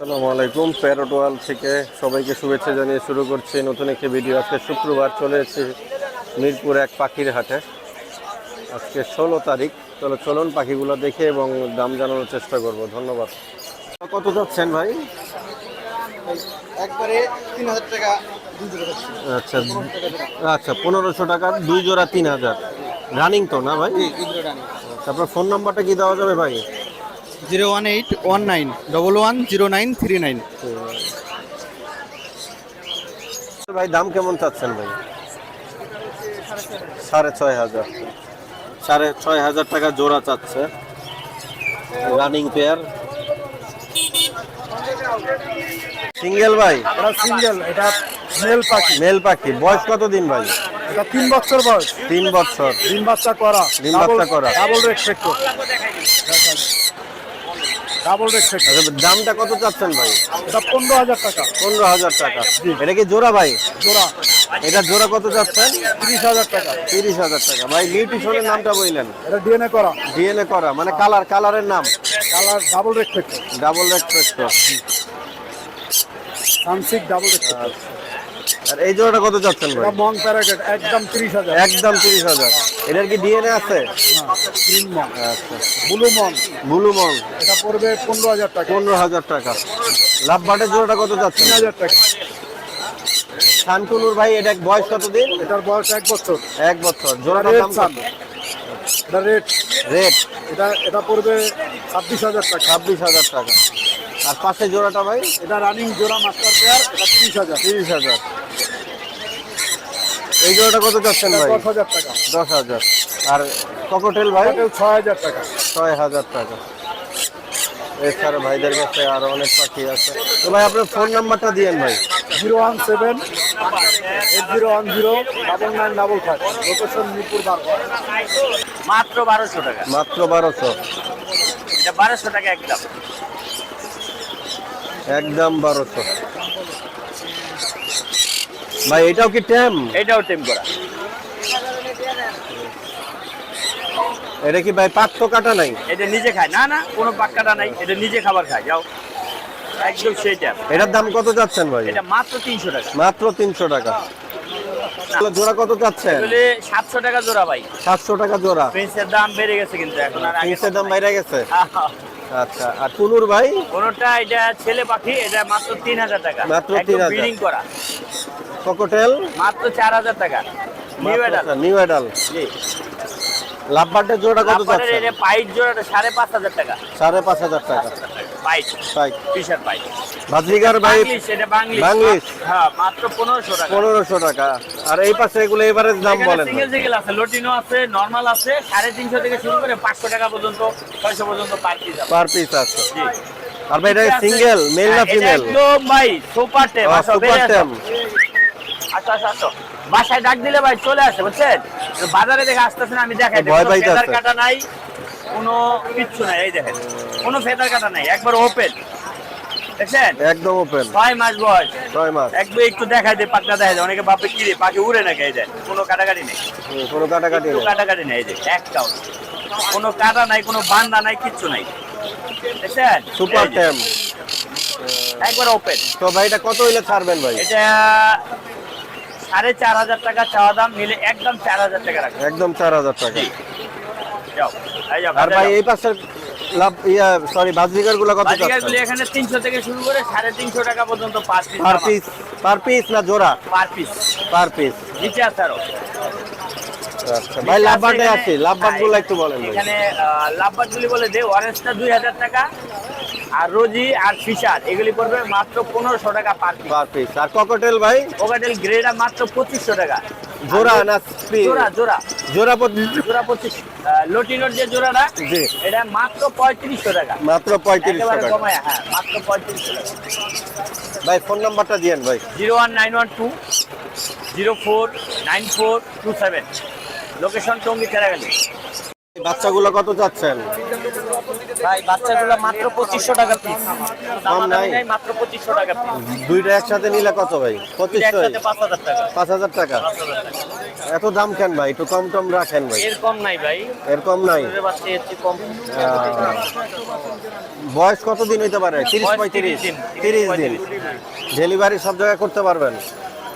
আসসালামু আলাইকুম প্যারোটোয়াল থেকে সবাইকে শুভেচ্ছা জানিয়ে শুরু করছি নতুন একটি ভিডিও। আজকে শুক্রবার চলে এসেছি মিরপুর এক পাখির হাটে। আজকে ষোলো তারিখ চলো চলুন পাখিগুলো দেখে এবং দাম জানানোর চেষ্টা করব। ধন্যবাদ। কত যাচ্ছেন ভাই? একবারে তিন হাজার টাকা আচ্ছা আচ্ছা পনেরোশো টাকা দুই জোড়া তিন হাজার। রানিং তো না ভাই? তারপর ফোন নাম্বারটা কি দেওয়া যাবে ভাই? Zero one eight one nine double one zero nine three nine. ভাই দাম কেমন চাচ্ছেন ভাই? সাড়ে ছয় হাজার। সাড়ে ছয় হাজার টাকা জোড়া চাচ্ছে। Running pair. সিঙ্গেল ভাই? এটা সিঙ্গেল এটা মেল পাখি। মেল পাখি। বয়স কত দিন ভাই? এটা তিন বছর বয়স। তিন বছর। ডিম বাচ্চা করা। ডিম বাচ্চা করা। Double red sector double red আচ্ছা, দামটা কত চাচ্ছেন ভাই? পনেরো হাজার টাকা। পনেরো হাজার টাকা। এটা কি জোড়া ভাই? জোড়া। এটা জোড়া কত চাচ্ছেন? তিরিশ হাজার টাকা। তিরিশ হাজার টাকা। ভাই নিউট্রিশনের নামটা বললেন। এটা ডিএনএ করা। ডিএনএ করা মানে কালার কালারের নাম? Colour double red sector double রেক্সপ্রেক্টর সানসিক ডাবল রেড আর এই জোড়াটা কত চাচ্ছেন ভাই? মং প্যারাকেট একদম তিরিশ হাজার। একদম তিরিশ হাজার। এটার কি ডিএনএ আছে? গ্রিন মং আচ্ছা ব্লু মং ব্লু মং এটা পড়বে পনেরো হাজার টাকা। পনেরো হাজার টাকা। লাভ বাটের জোড়াটা কত যাচ্ছে তিন হাজার টাকা। শান্তনুর ভাই এটা বয়স কত দিন এটার বয়স এক বছর। এক বছর। জোড়াটার দাম এটা রেড। রেট এটা এটা পড়বে ছাব্বিশ হাজার টাকা। ছাব্বিশ হাজার টাকা। আর পাশে জোড়াটা ভাই? এটা রানিং জোড়া মাস্টার পেয়ার এটা তিরিশ হাজার। তিরিশ হাজার। এই জোড়াটা কত যাচ্ছেন ভাই? দশ হাজার টাকা। দশ হাজার। আর ককটেল ভাই? ছয় হাজার টাকা। ছয় হাজার টাকা। এছাড়া ভাইদের কাছে আরও অনেক পাখি আছে। তো ভাই আপনার ফোন নাম্বারটা দিয়েন ভাই। Zero one seven eight zero one zero double nine double five location Mirpur মাত্র বারোশো টাকা। মাত্র বারোশো। এটা বারোশো টাকা একদম। একদম বারোশো। ভাই এটাও কি ট্যাম এটাও টেম করা। এটা কি ভাই পাত্র কাটা নাই? এটা নিজে খায়। না না কোনো পাক কাটা নাই। এটা নিজে খাবার খায় যাও। একদম সেইটা। এটার দাম কত যাচ্ছেন ভাই? এটা মাত্র তিনশো টাকা। মাত্র তিনশো টাকা। জোড়া কত যাচ্ছেন সাতশো টাকা জোড়া ভাই। সাতশো টাকা জোড়া। প্রিন্সের দাম বেড়ে গেছে কিন্তু এখন ফিক্সের দাম বাইরে গেছে? আচ্ছা আর টুনুর ভাই? কোনোটা এটা ছেলে পাখি এটা মাত্র তিন হাজার টাকা। মাত্র একদম 3,000 ব্রিডিং করা। ককটেল? মাত্র চার হাজার টাকা। নিউ এডাল নিউ এডাল জি। লাভবার্ডের জোড়া কত যাচ্ছে এটা পাইট জোড়াটা সাড়ে পাঁচ হাজার টাকা। টাকা। পাইট। পাইট। ভাজিগার ভাই এটা বাংলিশ। বাংলিশ? হ্যাঁ মাত্র পনেরোশো টাকা। পনেরোশো টাকা। আর এই পাশে এগুলো এভারেজ দাম বলেন সিঙ্গেল সিঙ্গেল আছে লটিনো আছে নর্মাল আছে সাড়ে তিনশো থেকে শুরু করে পাঁচশো টাকা পর্যন্ত ছয়শো পর্যন্ত পার পিস আছে। পার পিস আছে। জি। আর ভাই এটা সিঙ্গেল মেল না হ্যাঁ, ফিমেল একদম ভাই সুপার টেম সুপার টেম আসো আসো। বাসায় ডাক দিলে ভাই চলে আসে বুঝছেন? বাজারে দেখে আসতেছেন আমি দেখাই। ফেদার কাটা নাই কোনো কিচ্ছু নাই এই দেখেন। কোনো ফেদার কাটা নাই একবার ওপেন দেখছেন? একদম ওপেন ছয় মাস বয়স। ছয় মাস। একবার একটু দেখাই দেয় পাকনা দেখা যায় অনেকে ভাবে কি রে পাখি উড়ে কোনো কাটাকাটি নেই। কোনো কাটাকাটি নেই। কাটাকাটি নেই এই যে একটাও। কোনো কাটা নাই কোনো বান্দা নাই কিচ্ছু নাই। দেখছেন? সুপার এই একবার ওপেন তো ভাই এটা কত হইলে ছাড়বেন ভাই? এটা সাড়ে চার হাজার টাকা চাওয়া দাম নিলে একদম চার হাজার টাকা রাখবে একদম চার হাজার টাকা। আর ভাই এই পাশের লাভ ইয়া সরি ভাজিগারগুলো কত বাজিকারগুলি এখানে তিনশো থেকে শুরু করে সাড়ে তিনশো টাকা পর্যন্ত per piece per piece per piece না জোড়া? পার পিস পার পিস নিচে আছে আরও। আচ্ছা ভাই লাভবার্ডে আছে লাভবার্ডগুলো একটু বলেন এখানে লাভবাদ গুলি বলে দে অরেঞ্জটা দুই হাজার টাকা আর রোজি আর ফিশার এগুলি পড়বে মাত্র পনেরোশো টাকা পার পিস পার পিস আর ককটেল ভাই? ওকাটেল গ্রেডা মাত্র পঁচিশশো টাকা। জোড়া না জোড়া জোড়া। জোড়া পঁচিশ জোড়া পঁচিশ। লটিনোর যে জোড়াটা জি। এটা মাত্র পঁয়ত্রিশশো টাকা। মাত্র পঁয়ত্রিশশো টাকা। কমায় হ্যাঁ মাত্র পঁয়ত্রিশশো টাকা। ভাই ফোন নাম্বারটা দিয়েন ভাই। Zero one nine one two zero four nine four two seven. Location Tongi Cheragali বাচ্চাগুলো কত চাচ্ছেন? ভাই বাচ্চাগুলো মাত্র পঁচিশশো টাকা পিস কম নাই? মাত্র পঁচিশশো টাকা পিস দুইটা একসাথে নিলে কত ভাই? পঁচিশশো একসাথে পাঁচ হাজার টাকা। এত দাম কেন ভাই? একটু কম টম রাখেন ভাই। এর কম নাই ভাই। এরকম নাই? বয়স কত দিন হইতে পারে? তিরিশ পঁয়ত্রিশ? 30 তিরিশ দিন। ডেলিভারি সব জায়গায় করতে পারবেন?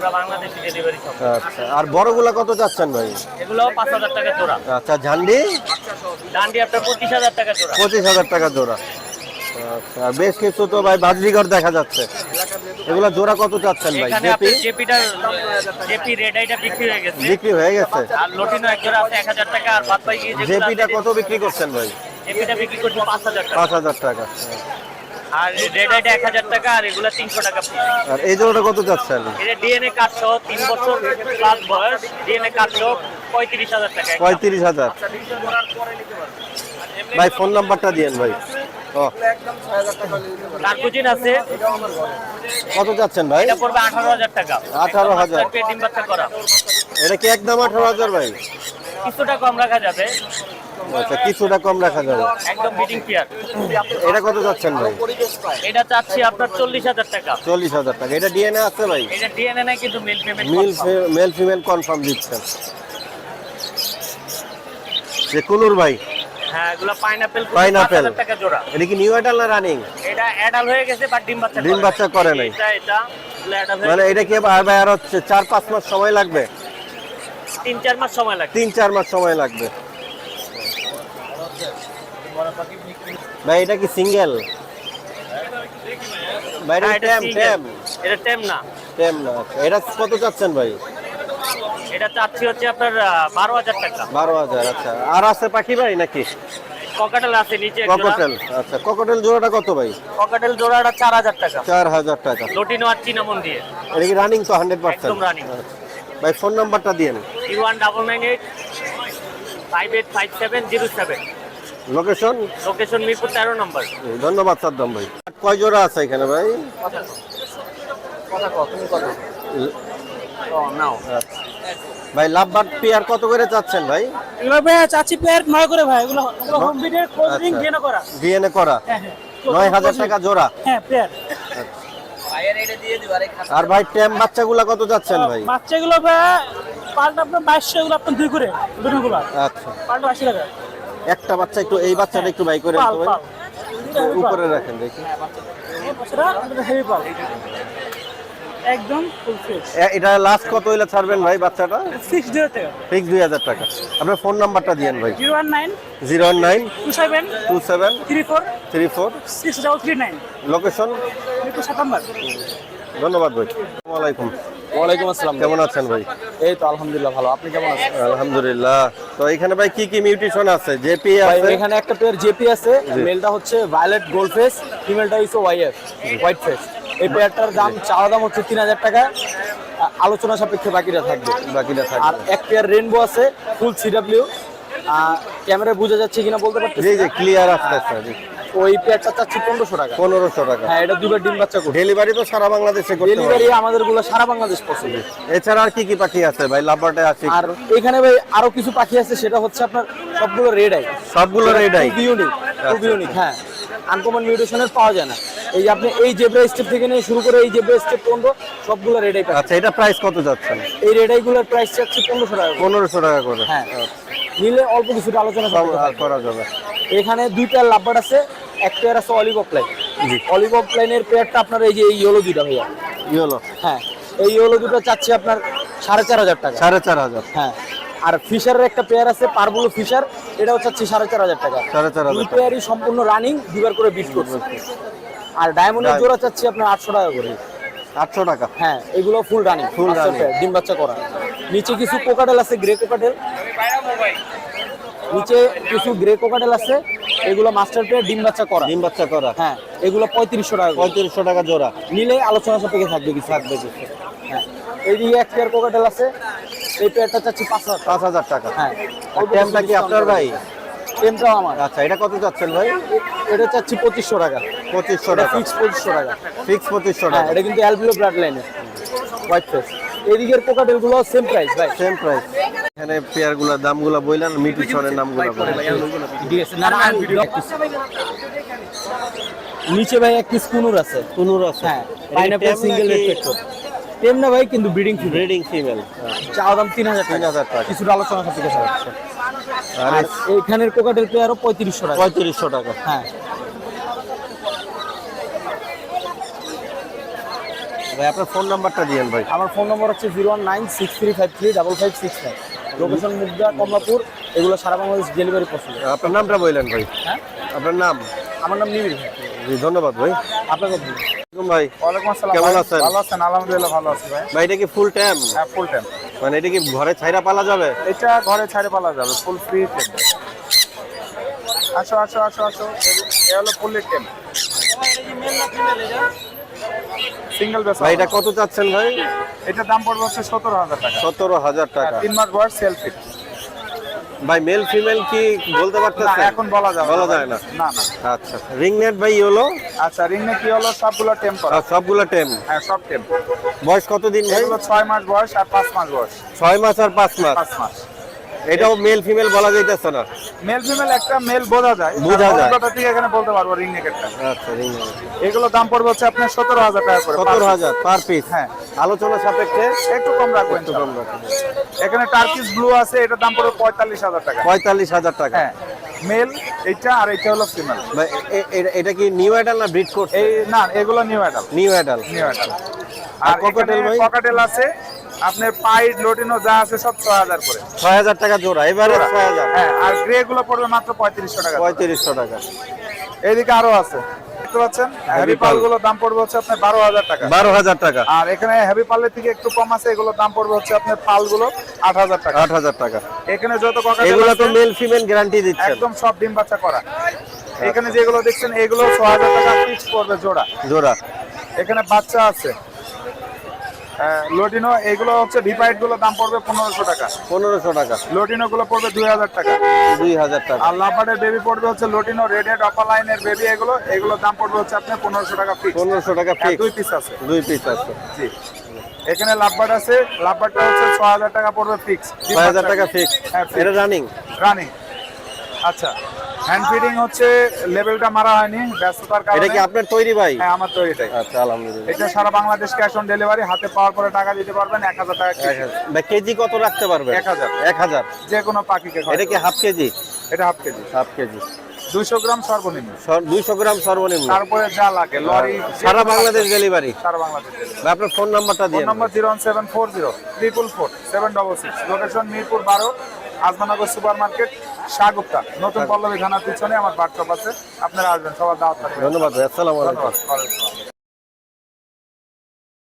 পুরো বাংলাদেশি ডেলিভারি সব। আচ্ছা আর বড়গুলা কত চাচ্ছেন ভাই? এগুলো পাঁচ হাজার টাকা জোড়া। আচ্ছা ঝান্ডি? ডান্ডি আপনার পঁচিশ হাজার টাকা জোড়া। টাকা আচ্ছা বেশ কিছু তো ভাই বাজরিঘর দেখা যাচ্ছে। এগুলা জোড়া কত চাচ্ছেন ভাই? জেপি? জেপিটা জেপি রেড আইটা বিক্রি হয়ে গেছে। বিক্রি হয়ে গেছে? আর লটিনো এক জোড়া আছে এক হাজার টাকা। আর বাদ বাকি জেপিটা কত বিক্রি করছেন ভাই? জেপিটা বিক্রি করছে পাঁচ হাজার টাকা। পাঁচ হাজার টাকা। আর রেড এক হাজার টাকা আর এগুলো তিনশো টাকা আর এই জোড়াটা কত চাচ্ছেন এটা ডিএনএ কার্ড সহ তিন বছর প্লাস বয়স। ডিএনএ কার্ড সহ পঁয়ত্রিশ হাজার টাকা। পঁয়ত্রিশ হাজার। ভাই ফোন নাম্বারটা দিয়েন ভাই। ও। কার্কুজিন আছে। কত চাচ্ছেন ভাই? এটা পড়বে আঠারো হাজার টাকা। আঠারো হাজার। পেট ডিম বাচ্চা করা। এটা কি একদম আঠারো হাজার ভাই? কিছুটা কম রাখা যাবে। আচ্ছা কিছুটা কম রাখা যাবে। একদম বিডিং পেয়ার এটা কত চাচ্ছেন ভাই? এটা চাচ্ছি আপনার চল্লিশ হাজার টাকা। চল্লিশ হাজার টাকা। এটা ডিএনএ আছে ভাই? এটা ডিএনএ নাই কিন্তু মিল পেমেন্ট মিল মেল ফিমেল কনফার্ম দিচ্ছেন যে কুলুর ভাই? হ্যাঁ এগুলো পাইনাপেল Pineapple। টাকা জোড়া। এটা কি নিউ অ্যাডাল না রানিং এটা অ্যাডাল হয়ে গেছে বাট ডিম বাচ্চা ডিম করে। বাচ্চা করে নাই। এটা এটা এগুলো অ্যাডাল মানে এটা কি আর ভাই আর হচ্ছে চার পাঁচ মাস সময় লাগবে? তিন চার মাস সময় লাগে তিন চার মাস সময় লাগবে। ভাই এটা কি সিঙ্গেল? ভাই এটা ট্যাম ট্যাম এটা টেম না। ট্যাম না আচ্ছা। এটা কত চাচ্ছেন ভাই? এটা চাচ্ছি হচ্ছে আপনার বারো হাজার টাকা। বারো হাজার আচ্ছা। আর আছে পাখি ভাই নাকি? ককাটেল আছে নিচে এক আচ্ছা। ককটেল জোড়াটা কত ভাই? ককাটেল জোড়াটা চার হাজার টাকা। চার হাজার টাকা। লটিনো আর চিনামন দিয়ে। এটা কি রানিং তো হান্ড্রেড পার্সেন্ট একদম running। ভাই ফোন নাম্বারটা দিয়েন zero one double nine eight five eight five seven zero seven location location Mirpur তেরো নম্বর। ধন্যবাদ সাদ্দাম ভাই। কয় জোড়া আছে এখানে ভাই? কথা কও তুমি কথা। ভাই লাভবাদ পেয়ার কত করে চাচ্ছেন ভাই? এগুলো ভাই চাচ্ছি প্লেয়ার নয় করে ভাই এগুলো হোম বিডের আচ্ছা। দিয়ে করা। ডিএনএ করা? হ্যাঁ হ্যাঁ। নয় হাজার টাকা জোড়া? হ্যাঁ প্লেয়ার আর ভাই ট্যাম বাচ্চাগুলা কত যাচ্ছেন ভাই? বাচ্চাগুলো ভাই পাল্টা আপনার বাইশশো এগুলো আপনার দুই করে দুটোগুলো। আচ্ছা। পাল্টা আশি টাকা। একটা বাচ্চা একটু এই বাচ্চাটা একটু বাই করে উপরে রাখেন দেখি। একদম ফুল ফ্রেশ এ- এটা লাস্ট কত হইলে ছাড়বেন ভাই বাচ্চাটা? টাকা ফিক্স দুই হাজার টাকা। আপনার ফোন নাম্বারটা দিয়েন ভাই। Zero one nine zero nine two seven two seven three four three four six double three nine location ধন্যবাদ ভাই। আলাইকুম ওয়ালাইকুম আসসালাম কেমন আছেন ভাই? এই তো আলহামদুলিল্লাহ ভালো। আপনি কেমন আছেন? আলহামদুলিল্লাহ। তো এখানে ভাই কি কি মিউটেশন আছে? জেপি আছে? এখানে একটা পেয়ার জেপি আছে। মেলটা হচ্ছে ভায়োলেট গোল্ড ফেস ফিমেলটা হচ্ছে ওয়াইএফ হোয়াইট ফেস এই পেয়ারটার দাম চাওয়া দাম হচ্ছে তিন হাজার টাকা। আলোচনা সাপেক্ষে বাকিটা থাকবে। বাকিটা থাকবে। আর এক পেয়ার রেনবো আছে ফুল সিডাব্লিউ ক্যামেরা বোঝা যাচ্ছে কিনা বলতে জি পারতেছি জি না। ক্লিয়ার আসতেছে ওই পেয়ারটা চাচ্ছি পনেরোশো টাকা। পনেরোশো টাকা। হ্যাঁ এটা দুবার ডিম বাচ্চা করবে ডেলিভারি তো সারা বাংলাদেশে করতে ডেলিভারি আমাদেরগুলো সারা বাংলাদেশ পছন্দ এছাড়া আর কি কি পাখি আছে ভাই? লাভবার্ডে আছে। আর এখানে ভাই আরও কিছু পাখি আছে সেটা হচ্ছে আপনার সবগুলো রেড আই সবগুলো রেডাই খুবই ইউনিক আচ্ছা। ইউনিক হ্যাঁ। আনকমন মিউটেশনের পাওয়া যায় না। এই আপনি এই জেব্রা স্টেপ থেকে নিয়ে শুরু করে এই জেব্রা স্টেপ পর্যন্ত সবগুলো রেড আই আচ্ছা এটা প্রাইস কত যাচ্ছেন এই রেড আইগুলোর প্রাইস চাচ্ছি পনেরোশো টাকা পনেরোশো টাকা করে। হ্যাঁ। নিলে অল্প কিছুটা আলোচনা করা যাবে। এখানে দুই পেয়ার লাভবার আছে এক পেয়ার আছে অলিভ অফলাইন অলিভ অফলাইনের পেয়ারটা আপনার এই যে এই ইয়েলো দুইটা ভাইয়া। ইয়েলো হ্যাঁ এই ইয়েলো দুটো চাচ্ছি আপনার সাড়ে চার হাজার টাকা। সাড়ে চার হাজার। হ্যাঁ আর ফিশারের একটা পেয়ার আছে পারবুলো ফিশার এটাও চাচ্ছি সাড়ে চার হাজার টাকা। সাড়ে চার হাজার। পেয়ারই সম্পূর্ণ রানিং দুবার করে বিট করছে। আর ডায়মন্ডের। জোড়া চাচ্ছি আপনার আটশো টাকা করে। আটশো টাকা। হ্যাঁ এগুলো ফুল রানিং ফুল running। ডিম বাচ্চা করা। নিচে কিছু কোকাটেল আছে গ্রে কোকাটেল নিচে কিছু গ্রে কোকাটেল আছে এগুলো মাস্টার পেয়ার ডিম বাচ্চা করা। ডিম বাচ্চা করা। হ্যাঁ এগুলো পঁয়ত্রিশশো টাকা পঁয়ত্রিশশো টাকা জোড়া। নিলে আলোচনা সাপেক্ষে থাকবে কিছু। থাকবে কিছু। হ্যাঁ এইদিকে এক পেয়ার কোকাটেল আছে এই পেয়ারটা চাচ্ছি পাঁচ হাজার টাকা। পাঁচ হাজার টাকা। হ্যাঁ ট্যামটা কি আপনার ভাই? টেমটাও আমার। আচ্ছা এটা কত যাচ্ছেন ভাই? এটা চাচ্ছি পঁচিশশো টাকা। পঁচিশশো টাকা। ফিক্স পঁচিশশো টাকা। ফিক্স পঁচিশশো হ্যাঁ টাকা। এটা কিন্তু অ্যালবিলো ব্লাড লাইনের হোয়াইট ফেস এদিকের কোকাটেলগুলো সেম প্রাইস ভাই সেম প্রাইস এখানে বললেন নিচে ভাই এক পিস কুনুর আছে। কুনুর আছে। হ্যাঁ পাইনাপল সিঙ্গেল রেড পেট্রোল টেম না ভাই কিন্তু ব্রিডিং ফিমেল ব্রিডিং ফিমেল চাওয়া দাম তিন হাজার তিন হাজার টাকা। কিছুটা আলোচনা সাপেক্ষে আর এইখানের কোকাটেল পেয়ারও পঁয়ত্রিশশো টাকা। পঁয়ত্রিশশো টাকা। হ্যাঁ। ভাই আপনার ফোন নাম্বারটা দিয়েন ভাই। আমার ফোন নম্বর হচ্ছে zero one nine six three five three double five six nine location Mugda Kamalapur এগুলো সারা বাংলাদেশ ডেলিভারি পসিবল আপনার নামটা বললেন ভাই। হ্যাঁ? আপনার নাম? আমার নাম নিবিড় ভাই। জি ধন্যবাদ ভাই। আপনাকে ভাই। ওয়ালাইকুম আসসালাম কেমন আছেন? ভালো আছেন আলহামদুলিল্লাহ ভালো আছি ভাই। ভাই এটা কি ফুল টাইম হ্যাঁ ফুল টাইম মানে এটা কি ঘরে ছাইরা পালা যাবে? এটা ঘরে ছাড়ে পালা যাবে ফুল ফ্রি টেম আসো আসো আসো আসো। এ হলো ফুল টেম সিঙ্গেল বেস ভাই এটা কত চাচ্ছেন ভাই? এটার দাম পড়বে হচ্ছে সতেরো হাজার টাকা। সতেরো হাজার টাকা। তিন মাস বয়স সেলফি ভাই মেল ফিমেল কি বলতে পারতেছেন? এখন বলা যাবে বলা যায় না। না না। আচ্ছা রিং নেট ভাই হলো আচ্ছা রিংনে কি হলো সবগুলো টেম করা। আর সবগুলো টেম হ্যাঁ সব টেম বয়স কতদিন ভাই? এগুলো ছয় মাস বয়স আর পাঁচ মাস বয়স। ছয় মাস আর পাঁচ মাস। পাঁচ মাস। এটাও মেল ফিমেল বলা যাইতেছে না। মেল ফিমেল একটা মেল বোঝা যায়। বোঝা যায়। কথা থেকে এখানে বলতে পারব রিং নেকেটটা আচ্ছা রিং এগুলো দাম পড়বে হচ্ছে আপনার সতেরো হাজার টাকা করে সতেরো হাজার পার পিস হ্যাঁ। আলোচনা সাপেক্ষে একটু কম রাখবেন একটু কম রাখুন এখানে টার্কিস ব্লু আছে এটার দাম পড়বে পঁয়তাল্লিশ হাজার টাকা। পঁয়তাল্লিশ হাজার টাকা। হ্যাঁ। মেল এইটা আর এইটা হলো ফিমেল এটা কি নিউ অ্যাডাল না ব্রিড করছে? এই না এগুলো new adult new adult new adult আর ককাটেল ভাই? ককাটেল আছে আপনার পাইড লোটিনো যা আছে সব ছয় হাজার করে। ছয় হাজার টাকা জোড়া এবারে ছয় হাজার। হ্যাঁ আর গ্রে গুলো পড়বে মাত্র পঁয়ত্রিশশো টাকা। পঁয়ত্রিশশো টাকা। এইদিকে আরও আছে। দেখতে পাচ্ছেন? হ্যাভি পাল। পালগুলো দাম পড়বে হচ্ছে আপনার বারো হাজার টাকা। বারো হাজার টাকা। আর এখানে হ্যাভি পালের থেকে একটু কম আছে দাম পড়বে হচ্ছে আপনার পালগুলো আট হাজার টাকা। আট হাজার টাকা। এখানে যত এগুলো তো মেল ফিমেল গ্যারান্টি একদম সব ডিম বাচ্চা করা। এখানে যেগুলো দেখছেন এগুলো ছ হাজার টাকা ফিক্স পড়বে জোড়া। জোড়া। এখানে বাচ্চা আছে। লোডিনো এগুলো হচ্ছে ভিপাইটগুলো দাম পড়বে পনেরোশো টাকা। পনেরোশো টাকা। লোটিনো গুলো পড়বে দুই হাজার টাকা। দুই হাজার টাকা। আর লাভারের বেবি পড়বে হচ্ছে লোটিনো রেড হেড অপার লাইনের বেবি এগুলো। এগুলোর দাম পড়বে হচ্ছে আপনার পনেরোশো টাকা ফিক্স পনেরোশো টাকা ফিক্স দুই পিস আছে। দুই পিস আছে। জি। এখানে লাভবার্ড আছে। লাভবার্ডটা হচ্ছে ছ হাজার টাকা পড়বে ফিক্স ছয় হাজার টাকা ফিক্স হ্যাঁ এটা রানিং রানিং আচ্ছা। হ্যান্ড ফিডিং হচ্ছে লেভেলটা মারা হয়নি ব্যস্ততার এটা কি আপনার তৈরি ভাই? হ্যাঁ আমার তো এটাই আচ্ছা আলহামদুলিল্লাহ। এটা সারা বাংলাদেশ ক্যাশ অন ডেলিভারি হাতে পাওয়ার পরে টাকা দিতে পারবেন এক হাজার টাকা। ভাই কেজি কত রাখতে পারবে এক হাজার। এক হাজার। যে কোনো পাখিকে এটা কি হাফ কেজি? এটা হাফ কেজি। Half KG. দুইশো গ্রাম সর্বনিম্ন। দুইশো গ্রাম সর্বনিম্ন। তারপরে যা লাগে লরি সারা বাংলাদেশ ডেলিভারি সারা বাংলাদেশ ভাই আপনার ফোন নাম্বারটা ফোন দিয়ে নম্বর zero one seven four zero triple four seven double six location Mirpur বারো আজমানগর সুপার মার্কেট শাহগুপ্তা নতুন পল্লবী থানার পিছনে আমার বার্থশপ আছে। আপনারা আসবেন সবার দাওয়াত থাকবে। ধন্যবাদ আসসালামু আলাইকুম।